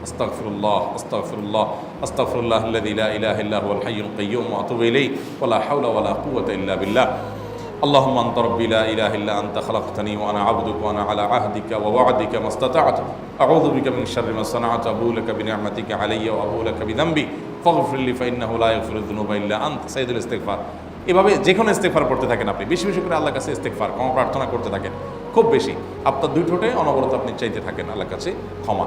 ওয়া আতুবু ইলাইহি আস্তাগফিরুল্লাহ আস্তাগফিরুল্লাহ আস্তাগফিরুল্লাহ আল্লাযী লা ইলাহা ইল্লা হুয়াল হাইয়ুল কাইয়্যুম ওয়া আতুবু ইলাইহি ওয়া লা হাওলা ওয়া লা কুওয়াতা ইল্লা বিল্লাহ اللهم انت ربي لا اله الا انت خلقتني وانا عبدك وانا على عهدك ووعدك ما استطعت اعوذ بك من شر ما صنعت ابو لك بنعمتك علي وابو لك بذنبي فاغفر لي فانه لا يغفر الذنوب الا انت سيد الاستغفار এভাবে যে কোনো ইস্তেকফার করতে থাকেন আপনি বেশি বেশি করে আল্লাহর কাছে ইস্তেকফার ক্ষমা প্রার্থনা করতে থাকেন খুব বেশি আপনার দুই ঠোঁটে অনবরত আপনি চাইতে থাকেন আল্লাহর কাছে ক্ষমা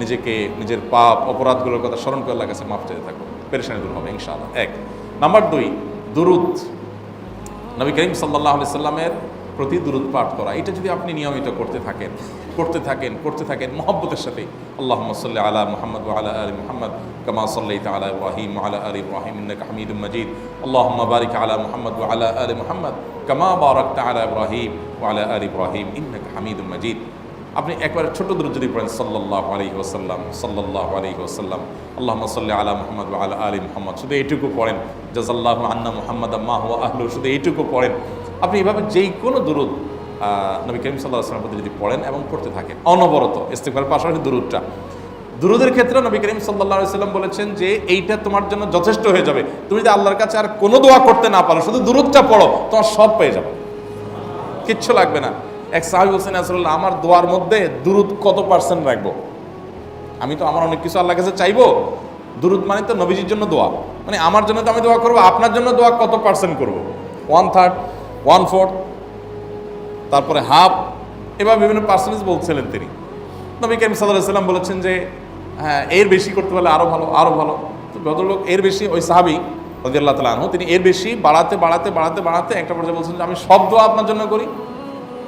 নিজেকে, নিজের পাপ, অপরাধগুলোর কথা স্মরণ করে কাছে মাফ চাইতে থাকব পেরেশানি দূর হবে, ইনশাআল্লাহ। এক। নাম্বার দুই, দুরুদ। নবী করিম সাল্লাহ আলি সাল্লামের প্রতি দুরুদ পাঠ করা। এটা যদি আপনি নিয়মিত করতে থাকেন করতে থাকেন করতে থাকেন, মহব্বতের সাথে আল্লাহ সাল্লাহ আলা মোহাম্মদ আলা আলী মোহাম্মদ কামা সাল্লাহ আলা ইব্রাহিম আলা আলী ইব্রাহিম হামিদুম মজিদ। আল্লাহ বারিক আলা মোহাম্মদ আলা আলী মোহাম্মদ কামা বারাক আলা ইব্রাহিম আলা আলী ইব্রাহিম ইন্নাকা হামিদ মজিদ। আপনি একবার ছোট দূর যদি পড়েন সাল্লাহ আলহি ওসাল্লাম সাল্লাহ আলহি ওসাল্লাম আল্লাহ সাল্লাহ আলা মোহাম্মদ আলা আলী মোহাম্মদ। শুধু এইটুকু পড়েন। জাজাল্লাহ আন্না মোহাম্মদ আম্মাহ আহলু শুধু এইটুকু পড়েন। আপনি এভাবে যেই কোনো দুরুদ আহ, নবী করিম সাল্লাহ আসলামের প্রতি যদি পড়েন এবং পড়তে থাকেন অনবরত ইস্তেকবার পাশাপাশি দুরুদটা। দুরুদের ক্ষেত্রে নবী করিম সাল্লাহ সাল্লাম বলেছেন যে এইটা তোমার জন্য যথেষ্ট হয়ে যাবে। তুমি যদি আল্লাহর কাছে আর কোনো দোয়া করতে না পারো শুধু দুরুদটা পড়ো তোমার সব পেয়ে যাবে। কিচ্ছু লাগবে না। এক সাহাবি হোসেন আসল্লাহ আমার দোয়ার মধ্যে দুরুদ কত পার্সেন্ট রাখব? আমি তো, আমার অনেক কিছু আল্লাহর কাছে চাইব। দুরুদ মানে তো নবীজির জন্য দোয়া। মানে আমার জন্য তো আমি দোয়া করব, আপনার জন্য দোয়া কত পার্সেন্ট করব? ওয়ান থার্ড ওয়ান ফোর্থ তারপরে হাফ এবার বিভিন্ন পার্সেন্টেজ বলছিলেন তিনি। নবী করিম সাল্লাহ বলেছেন যে হ্যাঁ এর বেশি করতে পারলে আরও ভালো আরও ভালো। তো ভদ্রলোক, এর বেশি, ওই সাহাবি রদিয়াল্লাহ তালা আনহু, তিনি এর বেশি বাড়াতে বাড়াতে বাড়াতে বাড়াতে একটা পর্যায়ে বলছেন যে, আমি সব দোয়া আপনার জন্য করি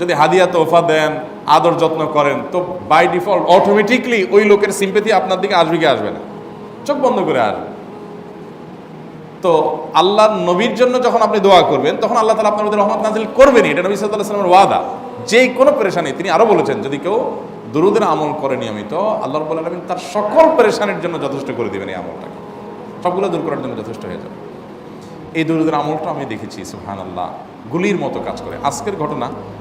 যদি হাদিয়া তোফা দেন, আদর যত্ন করেন, তো বাই ডিফল্ট অটোমেটিকলি ওই লোকের সিম্পেথি আপনার দিকে আসবে কি আসবে না? চোখ বন্ধ করে আসবে। তো আল্লাহর নবীর জন্য যখন আপনি দোয়া করবেন, তখন আল্লাহ তালা আপনার মধ্যে রহমত নাজিল করবেনই। এটা নবী সাল্লাহ সাল্লামের ওয়াদা। যে কোনো পেরেশানি, তিনি আরও বলেছেন, যদি কেউ দুরুদের আমল করে নিয়মিত, আল্লাহ রব্বুল আলমিন তার সকল পেরেশানির জন্য যথেষ্ট করে দেবেন এই আমলটাকে। সবগুলো দূর করার জন্য যথেষ্ট হয়ে যাবে। এই দুরুদের আমলটা আমি দেখেছি সুহান আল্লাহ গুলির মতো কাজ করে। আজকের ঘটনা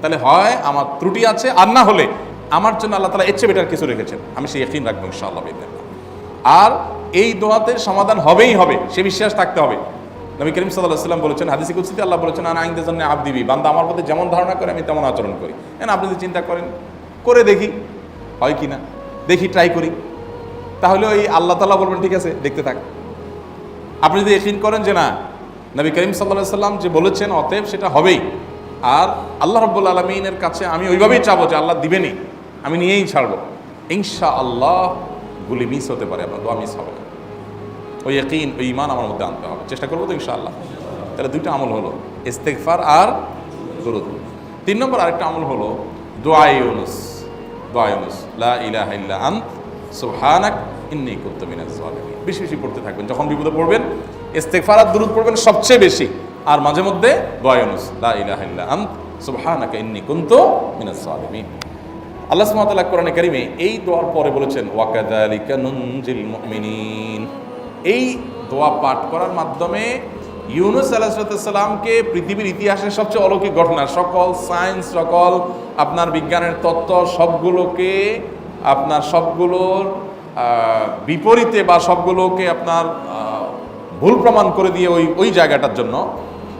তাহলে হয় আমার ত্রুটি আছে, আর না হলে আমার জন্য আল্লাহ তালা এর চেয়ে বেটার কিছু রেখেছেন। আমি সেই একদিন রাখব ইনশাআল্লাহ। আর এই দোয়াতে সমাধান হবেই হবে, সে বিশ্বাস থাকতে হবে। নবী করিম সাল্লাহ সাল্লাম বলেছেন, হাদিসি কুৎসিতে আল্লাহ বলেছেন আর আইনদের জন্য আব দিবি বান্দা আমার মধ্যে যেমন ধারণা করে, আমি তেমন আচরণ করি। হ্যাঁ আপনি যদি চিন্তা করেন, করে দেখি, হয় কি না? দেখি ট্রাই করি। তাহলে ওই আল্লাহ তালা বলবেন, ঠিক আছে, দেখতে থাক। আপনি যদি একিন করেন যে, না, নবী করিম সাল্লাহ সাল্লাম যে বলেছেন, অতএব সেটা হবেই। আর আল্লাহ রব্বুল আলমিনের কাছে আমি ওইভাবেই চাবো যে আল্লাহ দিবেনি আমি নিয়েই ছাড়বো। ইনশা আল্লাহ গুলি মিস হতে পারে, আপনার দোয়া মিস হবে ওই একইন ওই ইমান আমার মধ্যে আনতে হবে। চেষ্টা করব তো ইনশাআল্লাহ। তাহলে দুইটা আমল হলো ইস্তেকফার আর দরুদ। তিন নম্বর আরেকটা আমল হলো, দোয়া ইউনুস। দোয়া ইউনুস। লা ইলাহা ইল্লা আন্ত, সুবহানাক ইন্নী কুনতু মিনাজ বেশি বেশি পড়তে থাকবেন। যখন বিপদে পড়বেন, ইস্তেগফার আর দুরূদ পড়বেন সবচেয়ে বেশি। আর মাঝে মধ্যে দোয়া ইউনুস লা ইলাহা ইল্লা আন্ত, সুবহানাকা ইন্নী কুনতু মিনাজ জালিমিন আল্লাহ কোরআনে কারিমে এই দোয়ার পরে বলেছেন ওয়াকাযালিকা নুনজিল মুমিনিন। এই দোয়া পাঠ করার মাধ্যমে ইউনুস আলাহিসাল্লামকে পৃথিবীর ইতিহাসের সবচেয়ে অলৌকিক ঘটনা, সকল সায়েন্স, সকল আপনার বিজ্ঞানের তত্ত্ব, সবগুলোকে আপনার সবগুলোর বিপরীতে বা সবগুলোকে আপনার ভুল প্রমাণ করে দিয়ে ওই ওই জায়গাটার জন্য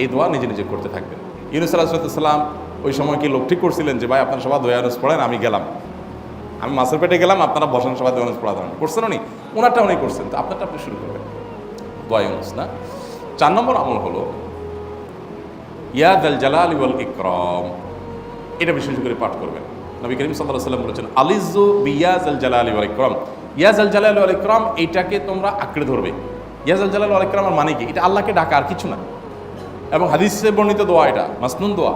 এই দোয়া নিজে নিজে করতে থাকবেন। ইউনুস আলাহিসাল্লাম ওই সময় কি লোক ঠিক করছিলেন যে, ভাই, আপনারা সবাই দোয়ানুস পড়েন, আমি গেলাম। আমি মাছের পেটে গেলাম, আপনারা বসেন, সবাই দোয়ানুস পড়া দেন করছেন উনি। ওনারটা উনি করছেন। তো আপনারটা আপনি শুরু করবেন। দোয়া ইউনুস, না? চার নম্বর আমল হলো ইয়াদ আল জালাল ওয়াল ইকরম। এটা বিশেষ করে পাঠ করবেন। নবী করিম সাল্লাহ সাল্লাম বলেছেন আলিজু বিয়াজ আল জালাল ওয়াল ইকরম। ইয়াজ আল জালাল ওয়াল ইকরম এইটাকে তোমরা আঁকড়ে ধরবে। ইয়াজ আল জালাল ওয়াল ইকরমের মানে কি? এটা আল্লাহকে ডাকা আর কিছু না। এবং হাদিসে বর্ণিত দোয়া এটা, মাসনুন দোয়া।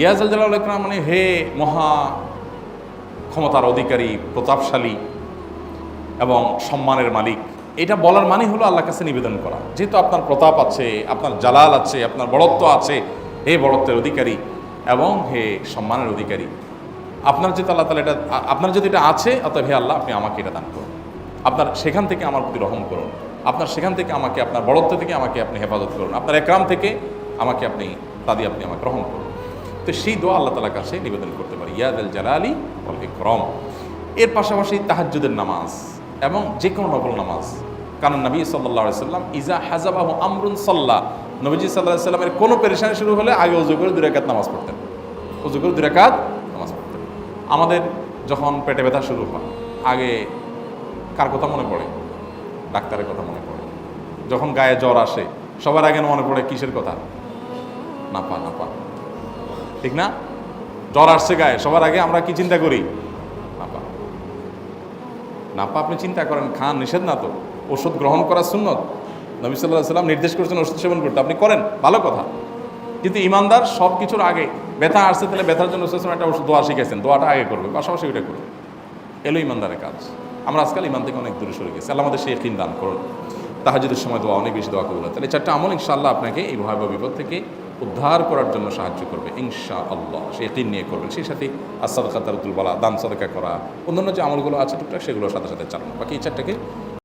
ইয়াজ আল জালাল ইকরাম মানে হে মহা ক্ষমতার অধিকারী, প্রতাপশালী এবং সম্মানের মালিক। এটা বলার মানে হলো আল্লাহর কাছে নিবেদন করা। যেহেতু আপনার প্রতাপ আছে, আপনার জালাল আছে, আপনার বড়ত্ব আছে, হে বড়ত্বের অধিকারী এবং হে সম্মানের অধিকারী। আপনার যেহেতু আল্লাহ তালা এটা আপনার যদি এটা আছে, অতএব হে আল্লাহ আপনি আমাকে এটা দান করুন। আপনার সেখান থেকে আমার প্রতি রহম করুন। আপনার সেখান থেকে আমাকে, আপনার বড়ত্ব থেকে আমাকে আপনি হেফাজত করুন। আপনার একরাম থেকে আমাকে আপনি তা দিয়ে আপনি আমাকে গ্রহণ করুন। তো সেই দোয়া আল্লাহ তালার কাছে নিবেদন করতে পারি। ইয়াদ আল জালালি ওয়াল ইকরম। এর পাশাপাশি তাহাজ্জুদের নামাজ এবং যে কোনো নফল নামাজ। কারণ নবী সাল্লাহ সাল্লাম, ইজা হাজাবাহ আমরুন সাল্লাহ নবীজি সাল্লাহ সাল্লামের কোনো পেরেশানি শুরু হলে আগে অজু করে দুরাকাত নামাজ পড়তেন। অজু করে দুরাকাত নামাজ পড়তেন। আমাদের যখন পেটে ব্যথা শুরু হয়, আগে কার কথা মনে পড়ে? ডাক্তারের কথা মনে পড়ে। যখন গায়ে জ্বর আসে, সবার আগে মনে পড়ে কিসের কথা? নাপা নাপা ঠিক না? জ্বর আসছে গায়ে, সবার আগে আমরা কি চিন্তা করি? নাপা নাপা আপনি চিন্তা করেন, খান, নিষেধ না তো। ওষুধ গ্রহণ করা সুন্নত। নবী সাল্লাহ সাল্লাম নির্দেশ করেছেন ওষুধ সেবন করতে। আপনি করেন, ভালো কথা। কিন্তু ইমানদার সব কিছুর আগে ব্যথা আসছে, তাহলে ব্যথার জন্য একটা ওষুধ দোয়া শিখেছেন দোয়াটা আগে করবে, পাশাপাশি ওইটা করবে। এলো ইমানদারের কাজ। আমরা আজকাল ইমান থেকে অনেক দূরে সরে গেছি। আল্লাহ আমাদের সেই একদিন দান করুন। তাহাজুদের সময় দোয়া অনেক বেশি দোয়া করব তাহলে চারটা আমল ইনশাআল্লাহ আপনাকে এই ভয়াবহ বিপদ থেকে উদ্ধার করার জন্য সাহায্য করবে। ইনশা আল্লাহ সে একদিন নিয়ে করবেন। সেই সাথে আসাদ খাতারতুল বলা দান সদকা করা, অন্যান্য যে আমলগুলো আছে টুকটাক সেগুলোর সাথে সাথে চালানো। বাকি এই চারটাকে